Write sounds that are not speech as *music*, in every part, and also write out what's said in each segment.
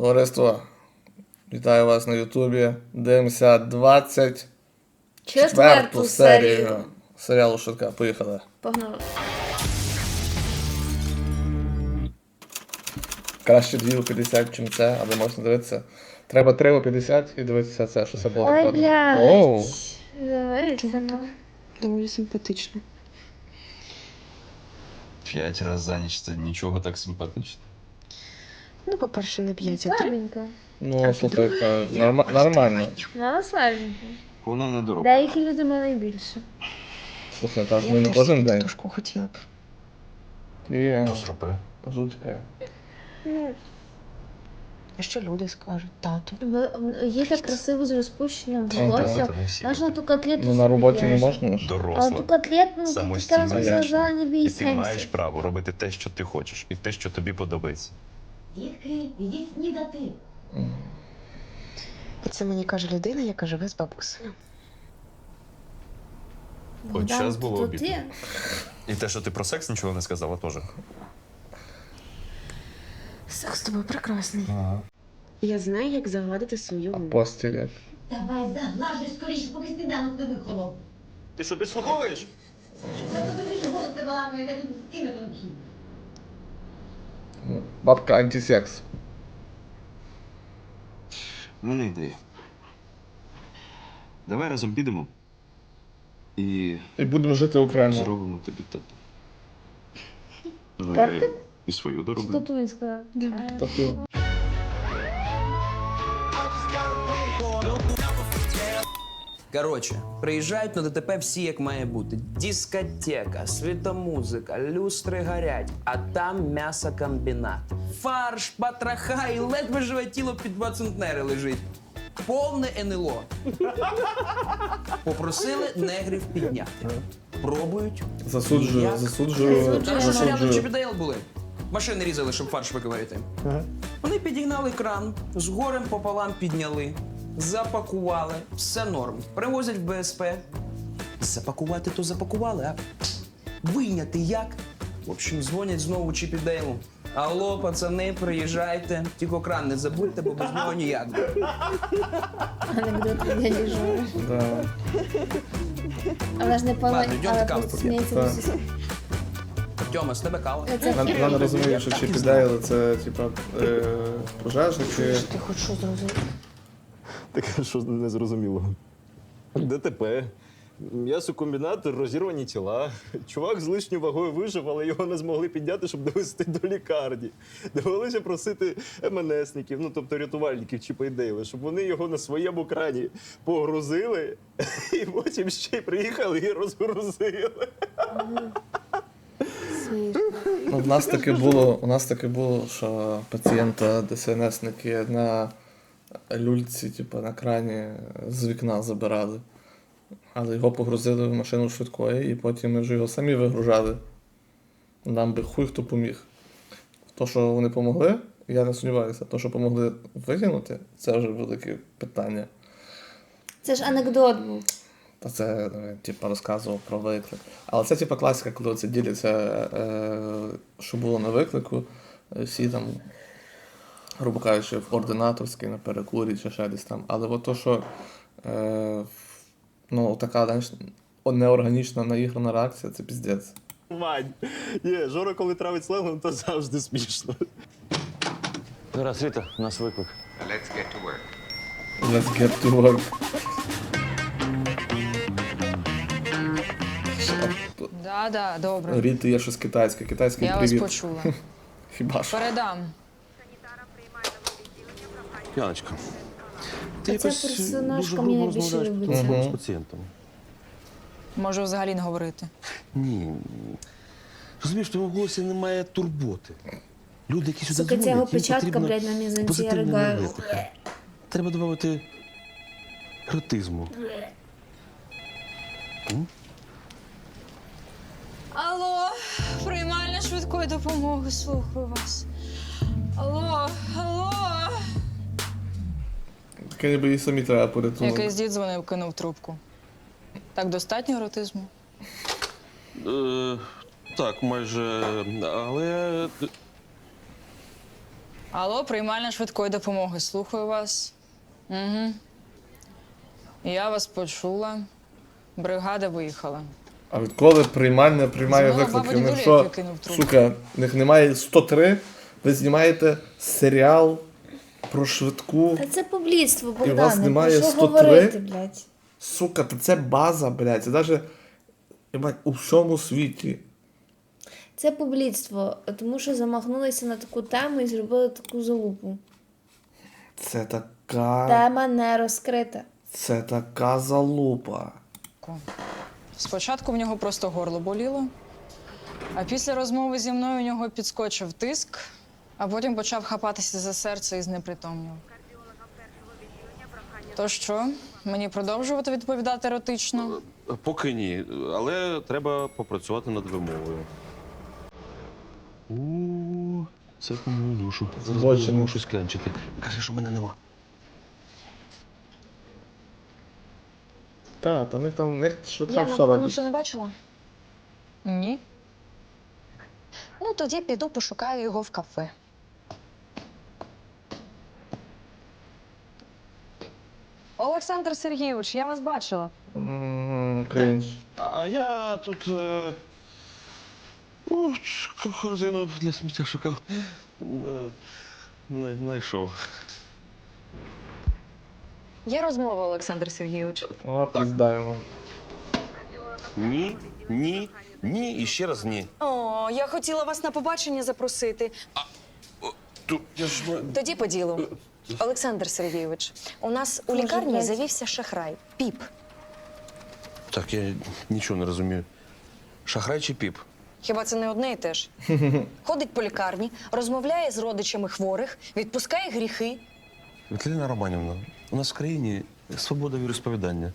Товариство, вітаю вас на Ютубі. Дивимося 24 Четверту серію серіалу Шутка. Поїхали. Погнали. Краще 2 у 50, чим це, але можна дивитися. Треба 3 у 50 і дивитися це, що це було. Ой, блядь. Ну. Доволі симпатично. П'ять раз за ніч це нічого так симпатично. Ну, по-перше, не а. Слабенько. Ну, слухай, е, норма- нормально. Вона слабенька. Вона не дорога. Деякі люди мене більше. Слухай, так ми не кожен день. Тушку хотіла б. І Зроби. звучає. А що люди скажуть? Тату. В- Є так красиво з розпущенням волосся. Не всі. Можна ту котлету. Ну на роботі не можна. ж. А ту Доросла. котлету, ну, ти жінка. сказала, не І ти маєш право робити те, що ти хочеш, і те, що тобі подобається. Дітки, ідіть снідати. І це мені каже людина, яка живе з бабусею. От час було обідно. І те, що ти про секс нічого не сказала, теж. Секс з тобою прекрасний. Ага. Я знаю, як загладити свою вину. постіль як? Давай заглажуй скоріше, поки сніданок не вихолов. Ти що підслуховуєш? Та то тобі ж голос не баламує, я тут стіни тонкі. Ну, Бабка антисекс. У мене ідея. Давай разом підемо і І будемо жити окремо. зробимо тобі тату. Ну, і- і свою дороблю. Тату він сказав. Е, Тобто, Коротше, приїжджають на ДТП всі як має бути. Дискотека, світомузика, люстри горять, а там м'ясокомбінат. Фарш, потроха і ледве живе тіло під два центнери лежить. Повне НЛО. Попросили негрів підняти. Пробують. засуджую, Як? засуджую, Хорошо, що рядом засуджую. Були. Машини різали, щоб фарш виковирити. Вони підігнали кран, з горем пополам підняли, запакували, все норм. Привозять в БСП. Запакувати то запакували, а вийняти як? В общем, дзвонять знову Чіпідейлу. Алло, пацани, приїжджайте. Тільки кран не забудьте, бо без нього ніяк. Анекдот дяді Жори. Да. Але ж не пала, Ладно, йдемо каву поп'ємо. Тьома, з тебе кава. Не розуміє, що Чіпідейл це типа е, пожежники. Ти хоч що зрозумів? Таке, що не зрозуміло. ДТП. М'ясокомбінат, розірвані тіла. Чувак з лишньою вагою вижив, але його не змогли підняти, щоб довести до лікарні. Довелося просити МНСників, ну тобто рятувальників чи Дейли, щоб вони його на своєму крані погрузили, і потім ще й приїхали і розгрузили. Ну, в нас таке було, у нас таке було, що пацієнта ДСНСники на люльці, типу, на крані з вікна забирали. Але його погрузили в машину швидкої, і потім ми вже його самі вигружали. Нам би хуй хто поміг. То, що вони допомогли, я не сумніваюся. То, що допомогли витягнути, це вже велике питання. Це ж анекдот був. Та це, е, типу, розказував про виклик. Але це, типу, класика, коли це діляться, е, що було на виклику, е, всі там, грубо кажучи, в ординаторській, на перекурі чи ще десь там. Але от то, що е, ну, така знаєш, неорганічна наіграна реакція, це піздець. Вань. Ні, Жора, коли травить сленгом, то завжди смішно. Зараз, Ріта, у нас виклик. Let's get to work. Да, да, добре. Ріти є щось китайське. Китайський Я вас привіт. почула. *laughs* Хіба що? Передам. Яночка, ти ця якось персонажка дуже мені грубо найбільше розмовляєш любиться. з Мгм. пацієнтом. Можу взагалі не говорити. Ні. Розумієш, в твоєму голосі немає турботи. Люди, які сюди Сука, дзвонять, цього їм печатка, потрібна блядь, на мізинці, я позитивна ригаю. енергетика. Треба додати еротизму. Алло, приймальна швидкої допомоги, слухаю вас. Алло, алло. Таке ніби їй самі треба порятунок. Якийсь дід дзвонив, кинув трубку. Так достатньо еротизму? Е, так, майже. Але. Алло, приймальна швидкої допомоги. Слухаю вас. Угу. Я вас почула. Бригада виїхала. А відколи приймальне приймає виклики? баба дідуля, що, який кинув трубку. сука, в них немає 103, ви знімаєте серіал про швидку. Та це публіцтво, І у вас немає Про що 103? говорити, блядь? Сука, та це база, блядь. Це навіть у всьому світі. Це публіцтво, тому що замахнулися на таку тему і зробили таку залупу. Це така. Тема не розкрита. Це така залупа. Спочатку в нього просто горло боліло, а після розмови зі мною у нього підскочив тиск, а потім почав хапатися за серце і знепритомнів. То що, мені продовжувати відповідати еротично? Поки ні, але треба попрацювати над вимовою. У, це по мою душу. Зараз Злочин. буду щось. Каже, що мене нема. Та, та них там них швидка Яна, все ну робить. що не бачила? Ні. Ну, тоді піду пошукаю його в кафе. Олександр Сергійович, я вас бачила. М, Крінж. А я тут. Е... Ну, ч- корзину для сміття шукав. Е, Не знайшов. Є розмова, Олександр Сергійович. О, піздаємо. Ні, ні, ні і ще раз ні. О, я хотіла вас на побачення запросити. Ту, я ж... Тоді по ділу. Олександр Сергійович, у нас у лікарні завівся шахрай. Піп. Так, я нічого не розумію. Шахрай чи піп? Хіба це не одне і те ж? *laughs* Ходить по лікарні, розмовляє з родичами хворих, відпускає гріхи. Віталіна Романівна, у нас в країні свобода віросповідання.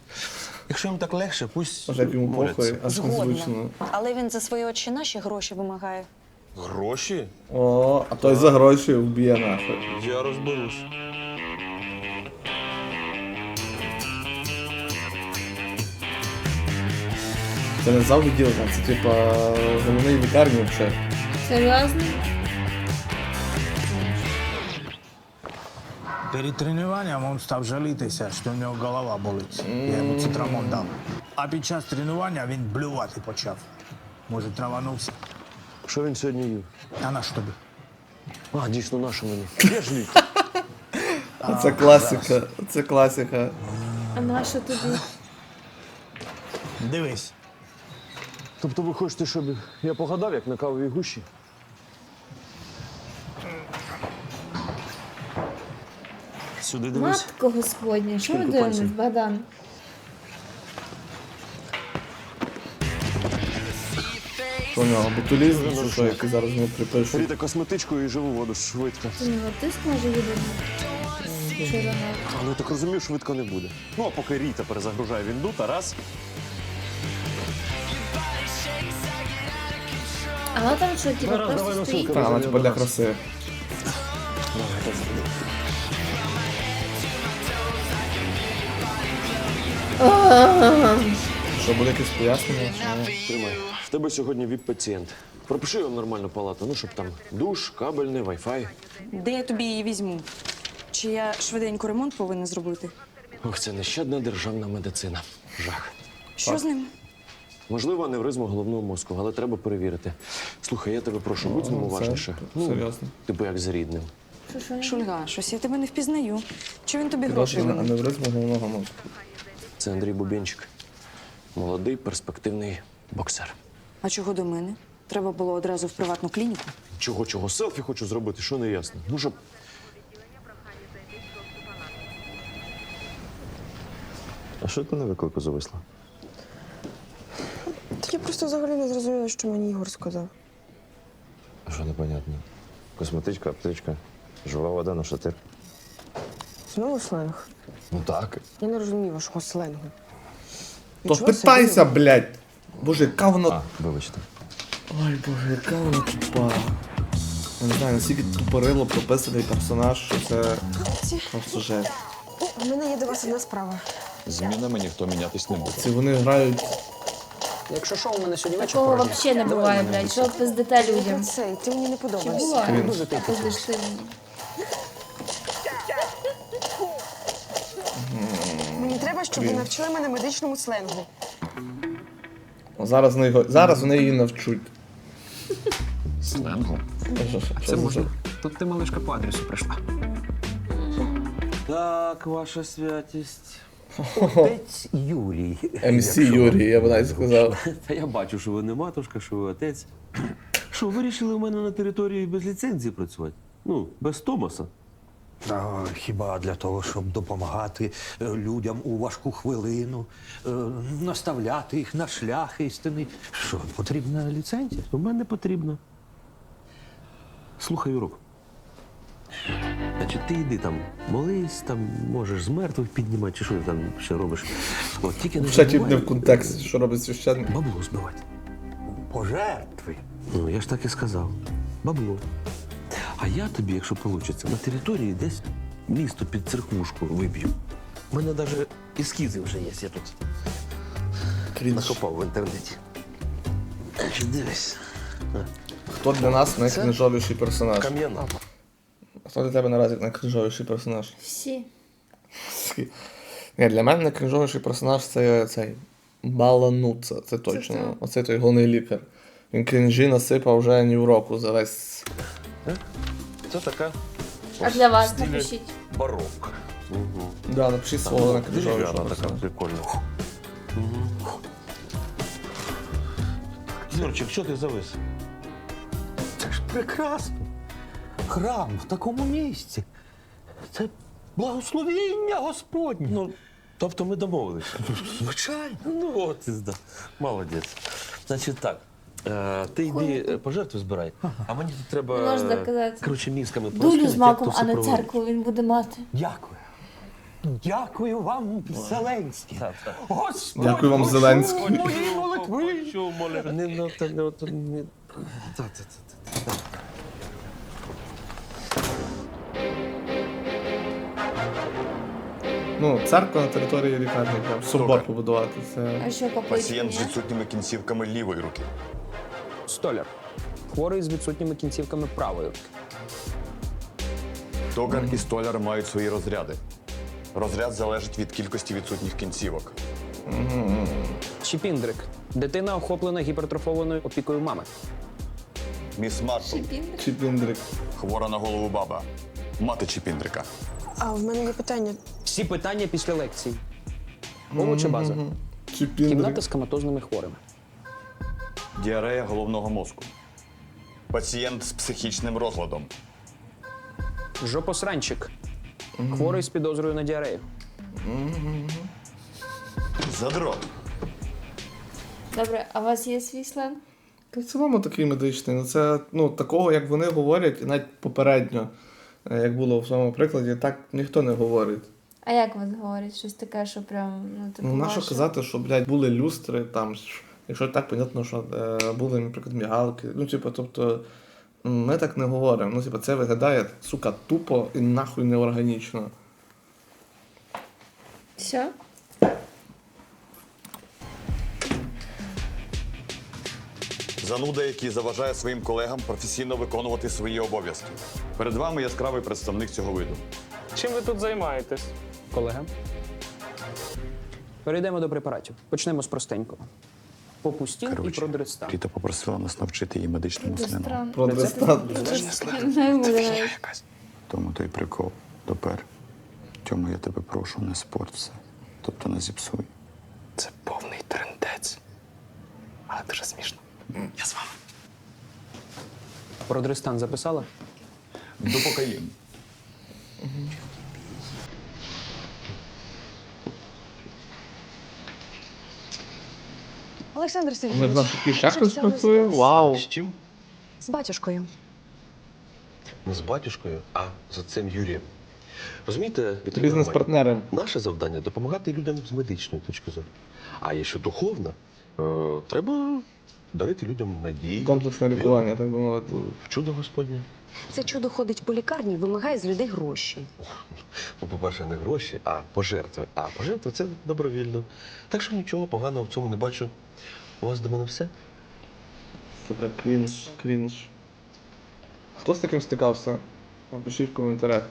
Якщо їм так легше, пусть Може, як йому моляться. похуй, аж Згодна. Але він за свої очі наші гроші вимагає. Гроші? О, а той за гроші вб'є нахуй. Я розберусь. Це не зал відділення, це типа головний лікарні взагалі. Серйозно? Перед тренуванням він став жалітися, що в нього голова болить. Я йому цитрамон дав. А під час тренування він блювати почав. Може, траванувся. Що він сьогодні їв? А на що тобі? А, дійсно, наша мені. Є ж лік. Це класика, це класика. А на що тобі? Дивись. Тобто ви хочете, щоб я погадав, як на кавовій гущі? Сюди дивись. Матко Господня, що дивимось, пальців? Богдан? Що у нього ботулізм, чи що, який зараз не припишуть. Ріта косметичку і живу воду швидко. У нього тиск може їде? Але я так розумію, швидко не буде. Ну, а поки Ріта перезагружає вінду, Тарас. А вона там що, типу, давай просто стоїть? Та, вона типа для краси. Що буде якесь пояснення? Тримай. В тебе сьогодні віп-пацієнт. Пропиши його в нормальну палату. Ну, щоб там душ, кабельний, вай-фай. Де я тобі її візьму? Чи я швиденько ремонт повинна зробити? Ох, це нещадна державна медицина. Жах. Що з ним? Можливо, аневризма головного мозку, але треба перевірити. Слухай, я тебе прошу, будь з ним уважніше. Ну, серйозно. Типу як з рідним. Шульга, щось я тебе не впізнаю. Чи він тобі гроші винен? головного мозку. Це Андрій Бубінчик. Молодий, перспективний боксер. А чого до мене? Треба було одразу в приватну клініку. Чого, чого? Селфі хочу зробити, що не ясно. Ну, щоб. А що ти на виклику зависла? Так я просто взагалі не зрозуміла, що мені Ігор сказав. А що непонятно? Косметичка, аптечка, жива вода на шатир. Знову сленг. Ну так. Я не розумію вашого сленгу. То спитайся, блядь! Боже, яка вона. А, вибачте. Ой, боже, яка вона тупа. Я не знаю, наскільки тупорило прописаний персонаж, що це просто жесть. У мене є до вас одна справа. Змінами ніхто мінятись не буде. Ці вони грають. Якщо що, у мене сьогодні вечір Такого порожній. взагалі не буває, блядь. Що пиздите людям? Цей, ти мені не Чи подобаєшся. буває? Крінж. Пиздиш ти. Мені щоб ви навчили мене медичному сленгу. Зараз вони, його- зараз вони її навчуть. Сленгу. Що- що- що Це за- можна. Тут ти малишка по адресу прийшла. Так, ваша святість. Отець Юрій. Якщо вам- Юрій, я б навіть сказав. Та я бачу, що ви не матушка, що ви отець. Що, вирішили у мене на території без ліцензії працювати? Ну, без Томаса. Хіба для того, щоб допомагати е, людям у важку хвилину, е, наставляти їх на шлях істини. Що, потрібна ліцензія? У мене потрібно. Слухай, урок. Значить, ти йди там, молись, там можеш з мертвих піднімати, чи що ти там ще робиш. От тільки не Ще не забувай в контексті, що робить священник. бабло збивати. Пожертви. Ну, я ж так і сказав. Бабло. А я тобі, якщо вийде, на території десь місто під церквушку виб'ю. У мене навіть ескізи вже є, я тут Крінж. накопав в інтернеті. Значить, дивись. Хто для нас найкринжовіший персонаж? Кам'яна. Хто для тебе наразі найкринжовіший персонаж? Всі. Ні, для мене найкринжовіший персонаж це цей Балануца, це точно. хто? Оцей той головний лікар. Він крінжі насипав вже ні в року за весь. Це така А для вас напишіть. барок. Угу. Да, напишіть свого найкринжовішого Дерев'яна така прикольна. Юрчик, що ти завис? Це ж прекрасно. Храм в такому місці. Це благословіння Господнє. Ну, тобто ми домовилися. Звичайно. Ну, от ти зда. Молодець. Значить так. Е, ти йди е, пожертви збирай, а мені тут треба. Не можна е, казати. Коротше, мізками Дулю з як маком, то все а не проводить. церкву він буде мати. Дякую. Дякую вам, Зеленський. Так, так. Господь, Дякую вам, почув Зеленський. Мої молитви. Не, ну, та, не, от, не. Та, та, та, та, та. Ну, церква на території лікарні, прям собор побудувати. Це А що Пацієнт з відсутніми кінцівками лівої руки. Столяр. Хворий з відсутніми кінцівками правої руки. Токар і столяр мають свої розряди. Розряд залежить від кількості відсутніх кінцівок. Чіпіндрик. Дитина охоплена гіпертрофованою опікою мами. Міс Марпл, Чіпіндрик. хвора на голову баба. Мати Чіпіндрика. А в мене є питання. Всі питання після лекцій. Чи база? Чіпіндрик. Кімната з коматозними хворими. Діарея головного мозку. Пацієнт з психічним розладом. Жопосранчик. Хворий з підозрою на діарею. Задрот. Добре, а у вас є свій сленг? Та в цілому такий медичний. Ну це ну, такого, як вони говорять, і навіть попередньо, е, як було в своєму прикладі, так ніхто не говорить. А як вас говорять? Щось таке, що прям, ну, типу, Ну, нащо ваше? казати, що, блядь, були люстри, там, якщо так, понятно, що е, були, наприклад, мігалки. Ну, типу, тобто, ми так не говоримо. Ну, типу, це виглядає, сука, тупо і нахуй неорганічно. Все? Зануда, який заважає своїм колегам професійно виконувати свої обов'язки. Перед вами яскравий представник цього виду. Чим ви тут займаєтесь? Колега. Перейдемо до препаратів. Почнемо з простенького. Попустін і продрестан. Ріта попросила нас навчити її медичному Це сленгу. странно. Про дрестан. Не буде навіть. Тому той прикол. Тепер. Тьому я тебе прошу, не спорт все. Тобто не зіпсуй. Це повний трендець. Але дуже смішно. Я з вами. Продрестан записала? Допокаїн. Олександр Ми в Сергійович, нас такий ще хтось взяли працює? запис. Вау! З чим? з батюшкою. Не з батюшкою, а з цим Юрієм. Розумієте, Віталій Бізнес-партнери. Наше завдання допомагати людям з медичної точки зору. А якщо духовна, е, треба дарити людям надію, Комплексне лікування, так би мовити. в чудо Господнє. Це чудо ходить по лікарні і вимагає з людей гроші. Ну, по-перше, не гроші, а пожертви. А пожертви це добровільно. Так що нічого поганого в цьому не бачу. У вас до мене все? Сука, крінж, крінж. Хто з таким стикався? Напишіть в коментарях.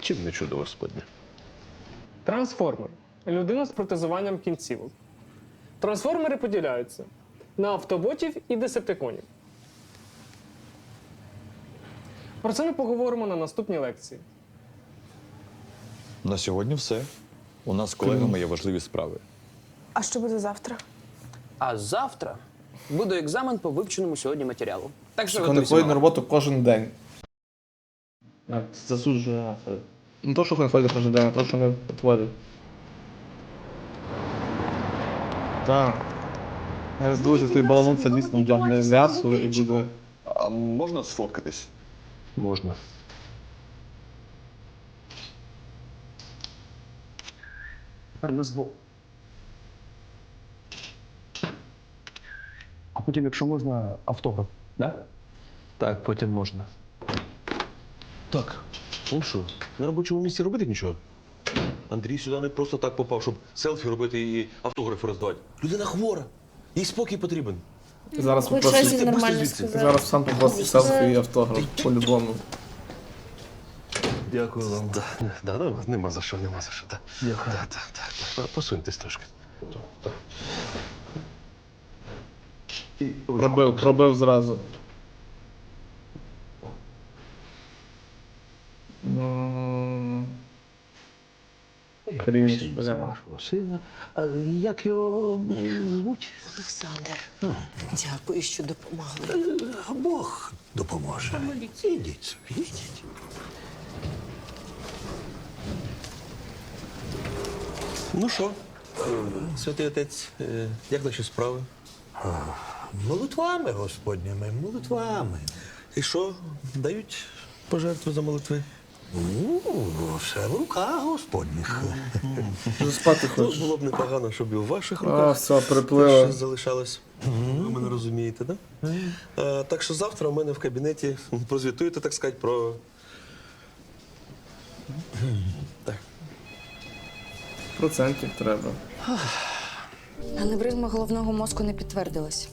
Чим не чудо Господнє? Трансформер. Людина з протезуванням кінцівок. Трансформери поділяються на автоботів і десептиконів. Про це ми поговоримо на наступній лекції. На сьогодні все. У нас з колегами є важливі справи. А що буде завтра? А завтра буде екзамен по вивченому сьогодні матеріалу. Так що готуйся, ходять на роботу кожен день. Так, засуджую. Не то, що не ходять кожен день, а то, що не творять. Так. Я здивуюся, цей баланон це дійсно вдягне м'ясо і буде. А можна сфоткатись? Можна. А потім, якщо можна, автограф, да? Так, потім можна. Так, ну що, на робочому місці робити нічого? Андрій сюди не просто так попав, щоб селфі робити і автографи роздавати. Людина хвора. Їй спокій потрібен. Зараз Хоч попросиш. щось нормально звідси. Ти зараз сам попросиш селфі і автограф по-любому. Дякую вам. Да, да, да, нема за що, нема за що. Да. Дякую. Да, да, да. Посуньтесь трошки. І, ой, Пробив, пробив зразу. Ну. Бля. вашого сина. А як його звуть? Олександр, дякую, що допомогли. Бог допоможе. Ідіть собі, ідіть. Ну що, е, святий отець, е, як наші справи? Молитвами Господніми, молитвами. І що, дають пожертву за молитви? Ну, все в руках Господніх. Спати Ну, хочеш. було б непогано, щоб і у ваших А, руках все, приплило. щось залишалось. Ви мене розумієте, так? Да? Так що завтра у мене в кабінеті прозвітуєте, так сказати, про. Так. Процентів треба. Аневризма головного мозку не підтвердилась.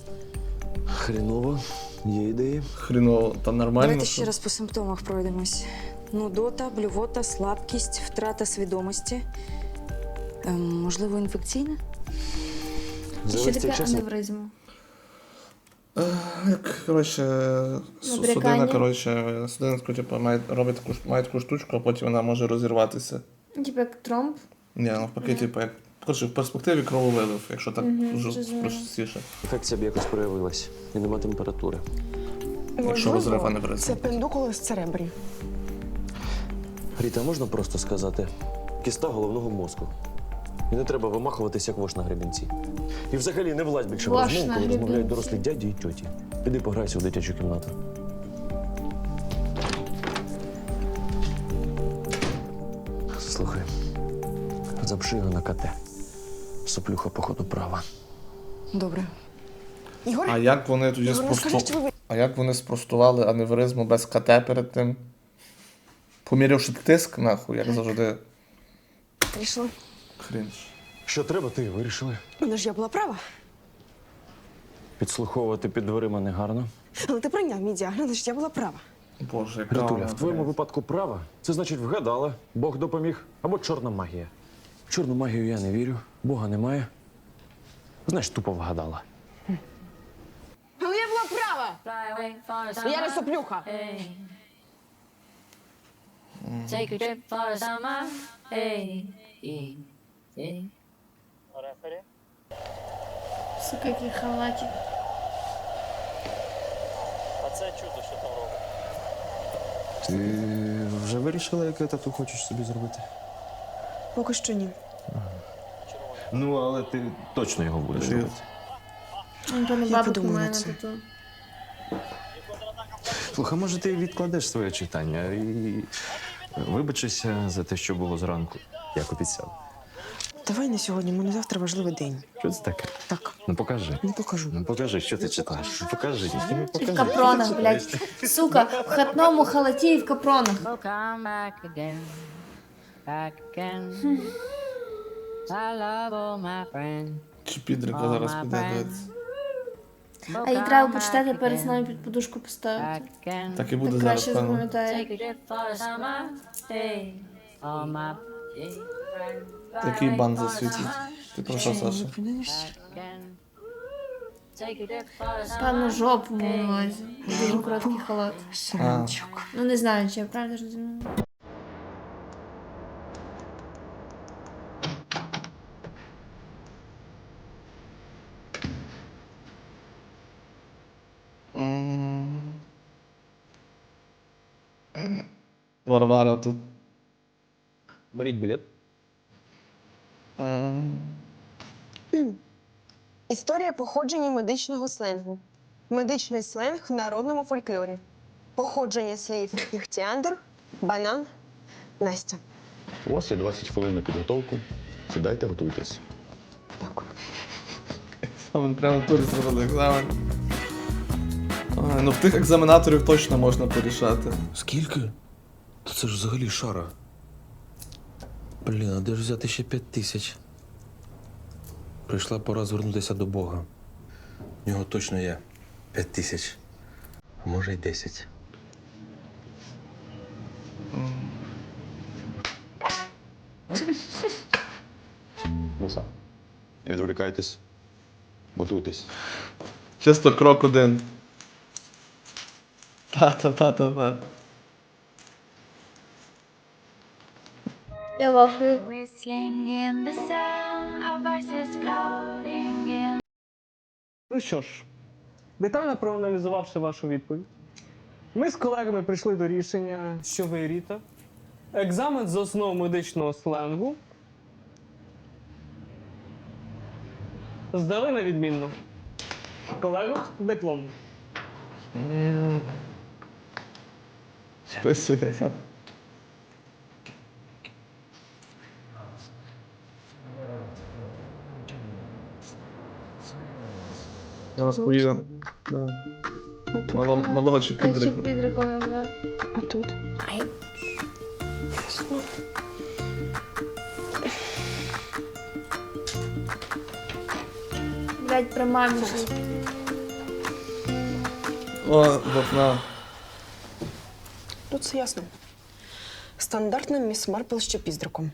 Хріново, є ідеї. Хріново, та нормально. Давайте що? ще раз по симптомах пройдемось. Нудота, блювота, слабкість, втрата свідомості. Ем, можливо, інфекційна? Що таке аневризма? Е, Як, коротше, Набрякання? судина, коротше, судинку, типу, має, робить таку, ш- має таку штучку, а потім вона може розірватися. Типу як тромб. Ні, навпаки, типу, як коротше, в перспективі крововилив, якщо так Мгм, зрозуміло. простіше. Інфекція б якось проявилась. І нема температури. Якщо розрив аневризм. пендукулос церебрі. Ріта, можна просто сказати? Кіста головного мозку. І не треба вимахуватись, як вош на гребінці. І взагалі не влазь більше в Вош розмову, на коли розмовляють гребінці. дорослі дяді і тьоті. Піди пограйся у дитячу кімнату. Слухай, запшига на КТ. Соплюха, походу, права. Добре. Ігор, А як вони тоді Ігор, ну скажи, спросту... що ви А як вони спростували аневризму без КТ перед тим? Помірявши тиск, нахуй, як завжди. вирішили? Хрінж. Що треба, ти вирішили? Ну ж я була права. Підслуховувати під дверима негарно. Але ти прийняв мій діагноз, я була права. Боже, яка Ритуля, в твоєму випадку права. Це значить вгадала, Бог допоміг або чорна магія. В чорну магію я не вірю, Бога немає. Знаєш, тупо вгадала. Але я була права! Я не соплюха. Take a trip for summer. Hey, hey, hey. Сука, який халатик. Ти вже вирішила, яке тату хочеш собі зробити? Поки що ні. Ну, але ти точно його будеш Привіт. робити. Антон Я бабок подумаю має над цим. тату. Слухай, може ти відкладеш своє читання і вибачишся за те, що було зранку, як обіцяв. Давай не сьогодні, мене завтра важливий день. Що це таке? Так, Ну покажи. не покажу. Ну покажи, що ти читаєш. Ну, Покажи. Ну, І в покажи. капронах, блядь. Сука, в хатному халаті і в капронах. Come back again. Back again. I love all my friends. Чи підрика зараз піде. А їй треба почитати перед сном під подушку поставити. Так і буде Так зараз, краще певно. запам'ятає. Який бан засвітить? Ти про що, Саша? Певно, жопу маю на увазі. Дуже короткий халат. А, Ну не знаю, чи я правильно розумію. Варвара тут. Беріть білет. Історія походження медичного сленгу. Медичний сленг в народному фольклорі. Походження слів Іхтіандр, банан, Настя. У вас є 20 хвилин на підготовку. Сідайте, готуйтесь. Екзамен прямо тут зробили екзамен. Ой, ну в тих екзаменаторів точно можна порішати. Скільки? Та це ж взагалі шара. Блін, а де ж взяти ще п'ять тисяч? Прийшла пора звернутися до Бога. В нього точно є п'ять тисяч. А може й десять. Не відволікайтесь. Готуйтесь. Чисто крок один. Та-та-та-та-та. Я вафлю. Ну що ж, детально проаналізувавши вашу відповідь, ми з колегами прийшли до рішення, що ви Ріта. Екзамен з основ медичного сленгу. Здали на відмінно. Колегу диплом. Списується. Я вас поїду. Да. Мало, малого чи А чи підрику. під рукою, да. А тут? Блять, при мамі ж. О, вапна. Тут все ясно. Стандартна міс Марпл з піздриком.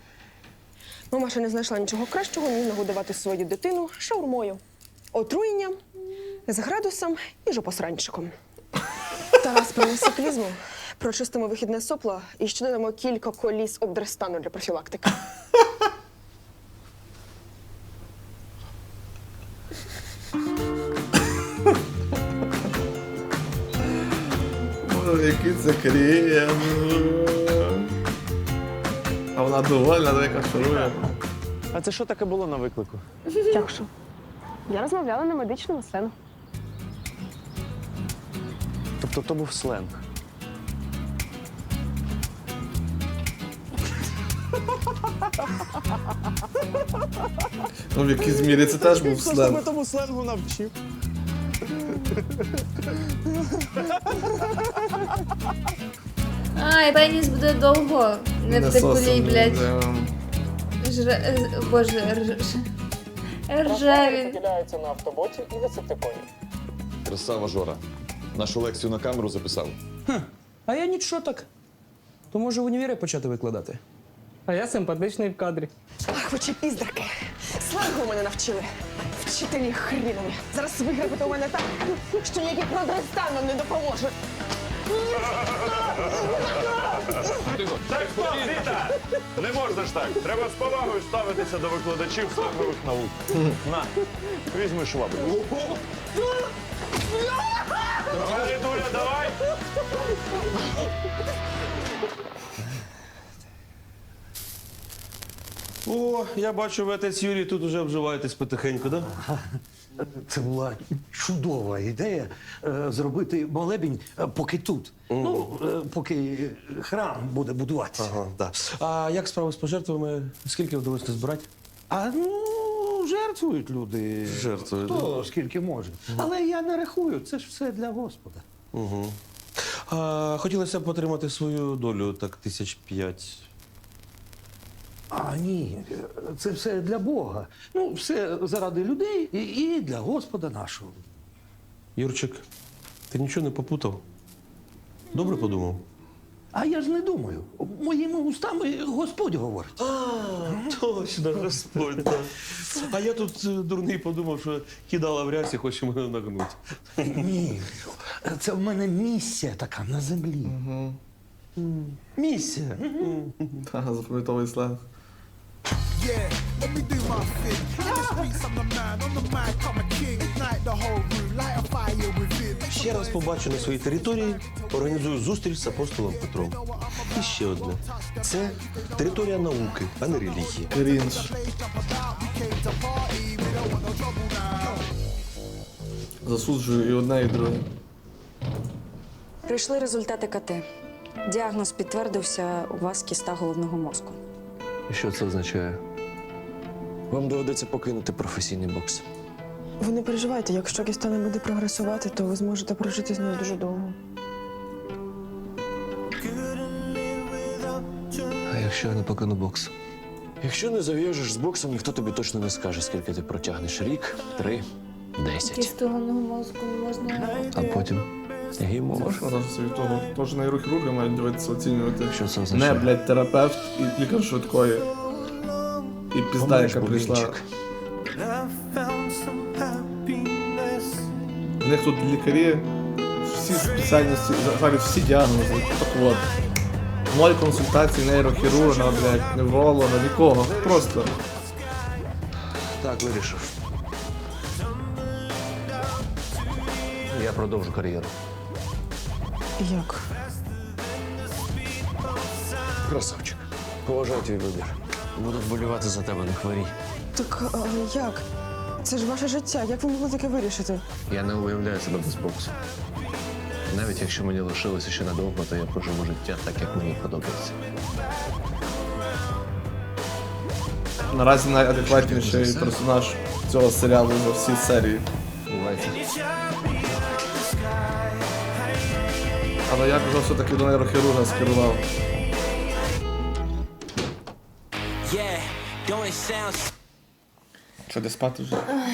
Мамаша не знайшла нічого кращого, ніж нагодувати свою дитину шаурмою, отруєнням, з градусом і жопосранчиком. *laughs* Тарас принесе клізму, прочистимо вихідне сопло і ще додамо кілька коліс обдрестану для профілактики. Який це крем. А вона довольна, давай яка шарує. А це що таке було на виклику? Як що? Я розмовляла на медичному сцену. Тобто то був сленг. Ну, в якійсь мірі це теж був сленг. тому сленгу навчив. Ай, пеніс буде довго. Не в теплі, Насосом, блядь. да. Жре... е, Боже, рж... ржаві. поділяються на автоботі і десептиконі. Красава Жора. Нашу лекцію на камеру записав. Хм, А я нічого так. То може в універі почати викладати? А я симпатичний в кадрі. Ах, ви чи піздарки! Сленгу мене навчили. Вчителі хрінові. Зараз виграбите у мене так, що ніякий продрестан вам не допоможе. Так, стоп, Віта! Не можна ж так. Треба з повагою ставитися до викладачів сленгових наук. На, візьми швабру. Давай, Дуля, давай! О, я бачу, ви отець Юрій тут уже обживаєтесь потихеньку, да? Це була чудова ідея е, зробити молебень, е, поки тут. Ну, е, поки храм буде будуватися. Ага, да. А як справи з пожертвами? Скільки вдалося збирати? А ну, жертвують люди. Жертвують, Хто скільки може. Але я не рахую, це ж все для Господа. Угу. А, хотілося б отримати свою долю, так, тисяч п'ять. А ні, це все для Бога. Ну, все заради людей і, і для Господа нашого. Юрчик, ти нічого не попутав? Добре подумав? А я ж не думаю. Моїми устами Господь говорить. А, точно, Господь. да. А я тут е, дурний подумав, що кидала в рясі, хоче мене нагнути. Ні. Це в мене місія така на землі. Місія. Та, запам'ятовий сленг. Yeah, let me do my thing. In the streets, I'm the man. On the mic, I'm a king. Ignite the whole room, light a fire within. Ще раз побачу на своїй території, організую зустріч з апостолом Петром. І ще одне. Це територія науки, а не релігії. Крінж. Засуджую і одне, і друге. Прийшли результати КТ. Діагноз підтвердився у вас кіста головного мозку. І що це означає? Вам доведеться покинути професійний бокс. Ви не переживайте, якщо кіста не буде прогресувати, то ви зможете прожити з нею дуже довго. А якщо я не покину бокс? Якщо не зав'яжеш з боксом, ніхто тобі точно не скаже, скільки ти протягнеш. Рік, три, десять. Кісту головного мозку не можна. А потім гімо. Можна навіть собі того. Тож нейрохірурги мають дивитися, оцінювати. Що це Не, означає? блядь, терапевт і лікар швидкої. І пізда, Помреш, яка прийшла. Бубінчик. В них тут лікарі, всі спеціальності, взагалі всі діагнози. Так от. Ноль консультацій нейрохірурга, блядь, невролога, нікого. Просто. Так, вирішив. Я продовжу кар'єру. Як? Красавчик. Поважаю твій вибір. Буду вболівати за тебе, не хворій. Так, але як? Це ж ваше життя. Як ви могли таке вирішити? Я не уявляю себе без боксу. Навіть якщо мені лишилося ще надовго, то я проживу життя так, як мені подобається. Наразі найадекватніший персонаж цього серіалу за всі серії. Бувайте. Але я б все-таки до нейрохірурга скерував. Yeah, don't it sound Що де спати вже? Ах,